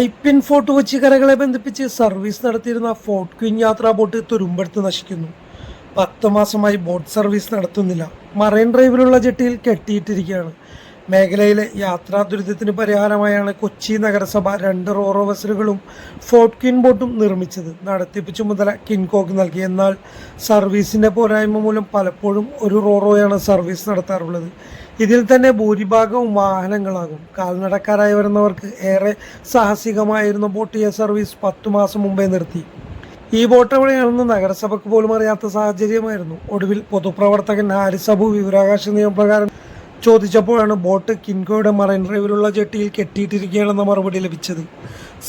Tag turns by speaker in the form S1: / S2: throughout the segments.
S1: ഐപ്പിൻ fort Kochi കരകളെ ബന്ധിപ്പിച്ച് service നടത്തിയിരുന്ന fort Queen യാത്രാ ബോട്ട് തുരുമ്പെടുത്ത് നശിക്കുന്നു. പത്ത് മാസമായി ബോട്ട് സർവീസ് നടത്തുന്നില്ല. മറൈൻ ഡ്രൈവിലുള്ള ജെട്ടിയിൽ കെട്ടിയിട്ടിരിക്കുകയാണ്. മേഖലയിലെ യാത്രാ ദുരിതത്തിന് പരിഹാരമായാണ് കൊച്ചി നഗരസഭ രണ്ട് റോറോ ബസ്സുകളും ഫോർട്ട് ക്വീൻ ബോട്ടും നിർമ്മിച്ചത്. നടത്തിപ്പ് ചുമതല കിൻകോക്ക് നൽകി. എന്നാൽ സർവീസിന്റെ പോരായ്മ മൂലം പലപ്പോഴും ഒരു റോറോയാണ് സർവീസ് നടത്താറുള്ളത്. ഇതിൽ തന്നെ ഭൂരിഭാഗവും വാഹനങ്ങളാകും. കാൽനടക്കാരായി വരുന്നവർക്ക് ഏറെ സാഹസികമായിരുന്ന ബോട്ട് ചെയ്യാൻ സർവീസ് പത്തു മാസം മുമ്പേ നിർത്തി. ഈ ബോട്ട് എവിടെയാണെന്ന് നഗരസഭയ്ക്ക് പോലും അറിയാത്ത സാഹചര്യമായിരുന്നു. ഒടുവിൽ പൊതുപ്രവർത്തകൻ ഹാരിസ് വിവരാകാശ നിയമപ്രകാരം ചോദിച്ചപ്പോഴാണ് ബോട്ട് കിൻകോയുടെ മറൈൻ ഡ്രൈവിലുള്ള ജെട്ടിയിൽ കെട്ടിയിട്ടിരിക്കുകയാണെന്ന മറുപടി ലഭിച്ചത്.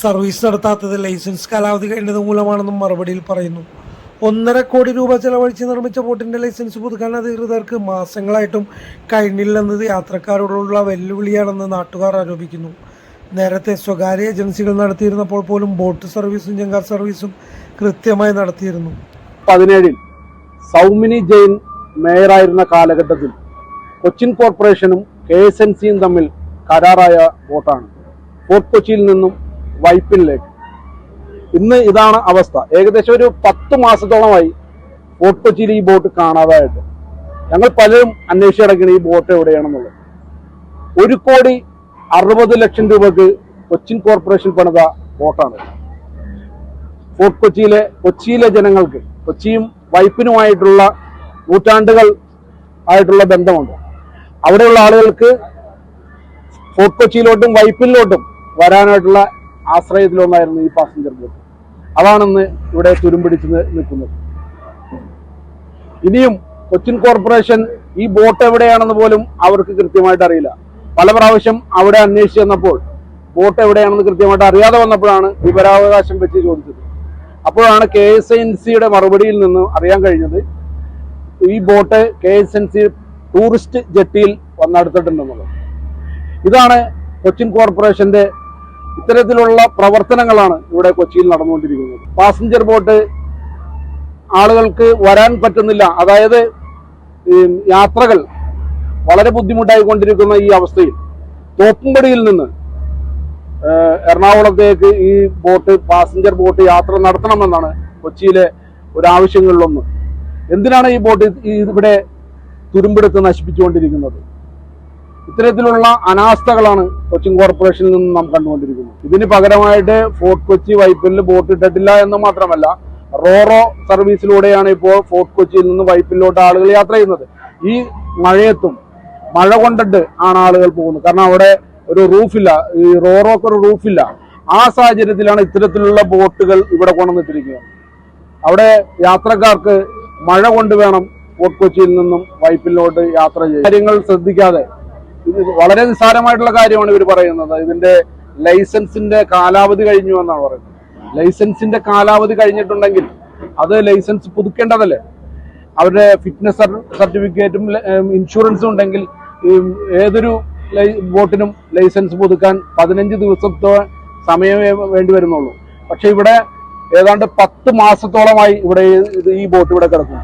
S1: സർവീസ് നടത്താത്തത് ലൈസൻസ് കാലാവധി കഴിഞ്ഞത് മൂലമാണെന്നും മറുപടിയിൽ പറയുന്നു. ഒന്നര കോടി രൂപ ചെലവഴിച്ച് നിർമ്മിച്ച ബോട്ടിന്റെ ലൈസൻസ് പുതുക്കാൻ അധികൃതർക്ക് മാസങ്ങളായിട്ടും കഴിഞ്ഞില്ലെന്നത് യാത്രക്കാരോടുള്ള വെല്ലുവിളിയാണെന്ന് നാട്ടുകാർ ആരോപിക്കുന്നു. നേരത്തെ സ്വകാര്യ ഏജൻസികൾ നടത്തിയിരുന്നപ്പോൾ പോലും ബോട്ട് സർവീസും ജങ്കാർ സർവീസും കൃത്യമായി നടത്തിയിരുന്നു.
S2: പതിനേഴിൽ സൗമിനി ജെയിൻ മേയറായിരുന്ന കാലഘട്ടത്തിൽ കൊച്ചിൻ കോർപ്പറേഷനും കെ എസ് എൻ സിയും തമ്മിൽ കരാറായ ബോട്ടാണ്. ഫോർട്ട് കൊച്ചിയിൽ നിന്നും വൈപ്പിനിലേക്ക്. ഇന്ന് ഇതാണ് അവസ്ഥ. ഏകദേശം ഒരു പത്ത് മാസത്തോളമായി കൊച്ചിയിൽ ഈ ബോട്ട് കാണാതായിട്ട്. ഞങ്ങൾ പലരും അന്വേഷിച്ച് കിടക്കണം ഈ ബോട്ട് എവിടെയാണെന്നുള്ളത്. ഒരു കോടി അറുപത് ലക്ഷം രൂപക്ക് കൊച്ചിൻ കോർപ്പറേഷൻ പണിത ബോട്ടാണ്. ഫോർട്ട് കൊച്ചിയിലെ കൊച്ചിയിലെ ജനങ്ങൾക്ക് കൊച്ചിയും വൈപ്പിനുമായിട്ടുള്ള നൂറ്റാണ്ടുകൾ ആയിട്ടുള്ള ബന്ധമുണ്ട്. അവിടെയുള്ള ആളുകൾക്ക് ഫോർട്ട് കൊച്ചിയിലോട്ടും വൈപ്പിലോട്ടും വരാനായിട്ടുള്ള ആശ്രയത്തിലൊന്നായിരുന്നു ഈ പാസഞ്ചർ ബോട്ട് അതാണെന്ന് ഇവിടെ തുരുമ്പിടിച്ച് നിൽക്കുന്നത്. ഇനിയും കൊച്ചിൻ കോർപ്പറേഷൻ ഈ ബോട്ട് എവിടെയാണെന്ന് പോലും അവർക്ക് കൃത്യമായിട്ട് അറിയില്ല. പല പ്രാവശ്യം അവിടെ അന്വേഷിച്ചു വന്നപ്പോൾ ബോട്ട് എവിടെയാണെന്ന് കൃത്യമായിട്ട് അറിയാതെ വന്നപ്പോഴാണ് വിവരാവകാശം വെച്ച് ചോദിച്ചത്. അപ്പോഴാണ് കെ എസ് എൻ സിയുടെ മറുപടിയിൽ നിന്ന് അറിയാൻ കഴിഞ്ഞത് ഈ boat K S N C tourist ജെട്ടിയിൽ വന്നെടുത്തിട്ടുണ്ടെന്നുള്ളത്. ഇതാണ് കൊച്ചിൻ കോർപ്പറേഷന്റെ ഇത്തരത്തിലുള്ള പ്രവർത്തനങ്ങളാണ് ഇവിടെ കൊച്ചിയിൽ നടന്നുകൊണ്ടിരിക്കുന്നത്. പാസഞ്ചർ ബോട്ട് ആളുകൾക്ക് വരാൻ പറ്റുന്നില്ല. അതായത് യാത്രകൾ വളരെ ബുദ്ധിമുട്ടായി ബുദ്ധിമുട്ടായിക്കൊണ്ടിരിക്കുന്ന ഈ അവസ്ഥയിൽ തോപ്പുംപടിയിൽ നിന്ന് എറണാകുളത്തേക്ക് ഈ ബോട്ട് പാസഞ്ചർ ബോട്ട് യാത്ര നടത്തണമെന്നാണ് കൊച്ചിയിലെ ഒരു ആവശ്യങ്ങളിലൊന്ന് എന്തിനാണ് ഈ ബോട്ട് ഇവിടെ തുരുമ്പെടുത്ത് നശിപ്പിച്ചുകൊണ്ടിരിക്കുന്നത്? ഇത്തരത്തിലുള്ള അനാസ്ഥകളാണ് കൊച്ചിൻ കോർപ്പറേഷനിൽ നിന്ന് നാം കണ്ടുകൊണ്ടിരിക്കുന്നത്. ഇതിന് പകരമായിട്ട് ഫോർട്ട് കൊച്ചി വൈപ്പിൽ ബോട്ട് ഇട്ടിട്ടില്ല എന്ന് മാത്രമല്ല റോറോ സർവീസിലൂടെയാണ് ഇപ്പോൾ ഫോർട്ട് കൊച്ചിയിൽ നിന്ന് വൈപ്പിലോട്ട് ആളുകൾ യാത്ര ചെയ്യുന്നത്. ഈ മഴയത്തും മഴ കൊണ്ടിട്ട് ആണ് ആളുകൾ പോകുന്നത്. കാരണം അവിടെ ഒരു റൂഫില്ല ഈ റോറോക്ക് ഒരു റൂഫില്ല. ആ സാഹചര്യത്തിലാണ് ഇത്തരത്തിലുള്ള ബോട്ടുകൾ ഇവിടെ കൊണ്ടുവന്നിട്ടിരിക്കുന്നത്. അവിടെ യാത്രക്കാർക്ക് മഴ കൊണ്ട് വേണം ഫോർട്ട് കൊച്ചിയിൽ നിന്നും വൈപ്പിലോട്ട് യാത്ര ചെയ്യും കാര്യങ്ങൾ ശ്രദ്ധിക്കാതെ ഇത് വളരെ നിസ്സാരമായിട്ടുള്ള കാര്യമാണ് ഇവർ പറയുന്നത്. ഇതിന്റെ ലൈസൻസിന്റെ കാലാവധി കഴിഞ്ഞു എന്നാണ് പറയുന്നത്. ലൈസൻസിന്റെ കാലാവധി കഴിഞ്ഞിട്ടുണ്ടെങ്കിൽ അത് ലൈസൻസ് പുതുക്കേണ്ടതല്ലേ? അവരുടെ ഫിറ്റ്നസ് സർട്ടിഫിക്കറ്റും ഇൻഷുറൻസും ഉണ്ടെങ്കിൽ ഏതൊരു ബോട്ടിനും ലൈസൻസ് പുതുക്കാൻ പതിനഞ്ച് ദിവസത്തെ സമയമേ വേണ്ടി വരുന്നുള്ളൂ. പക്ഷെ ഇവിടെ ഏതാണ്ട് പത്ത് മാസത്തോളമായി ഇവിടെ ഈ ബോട്ട് ഇവിടെ കിടക്കും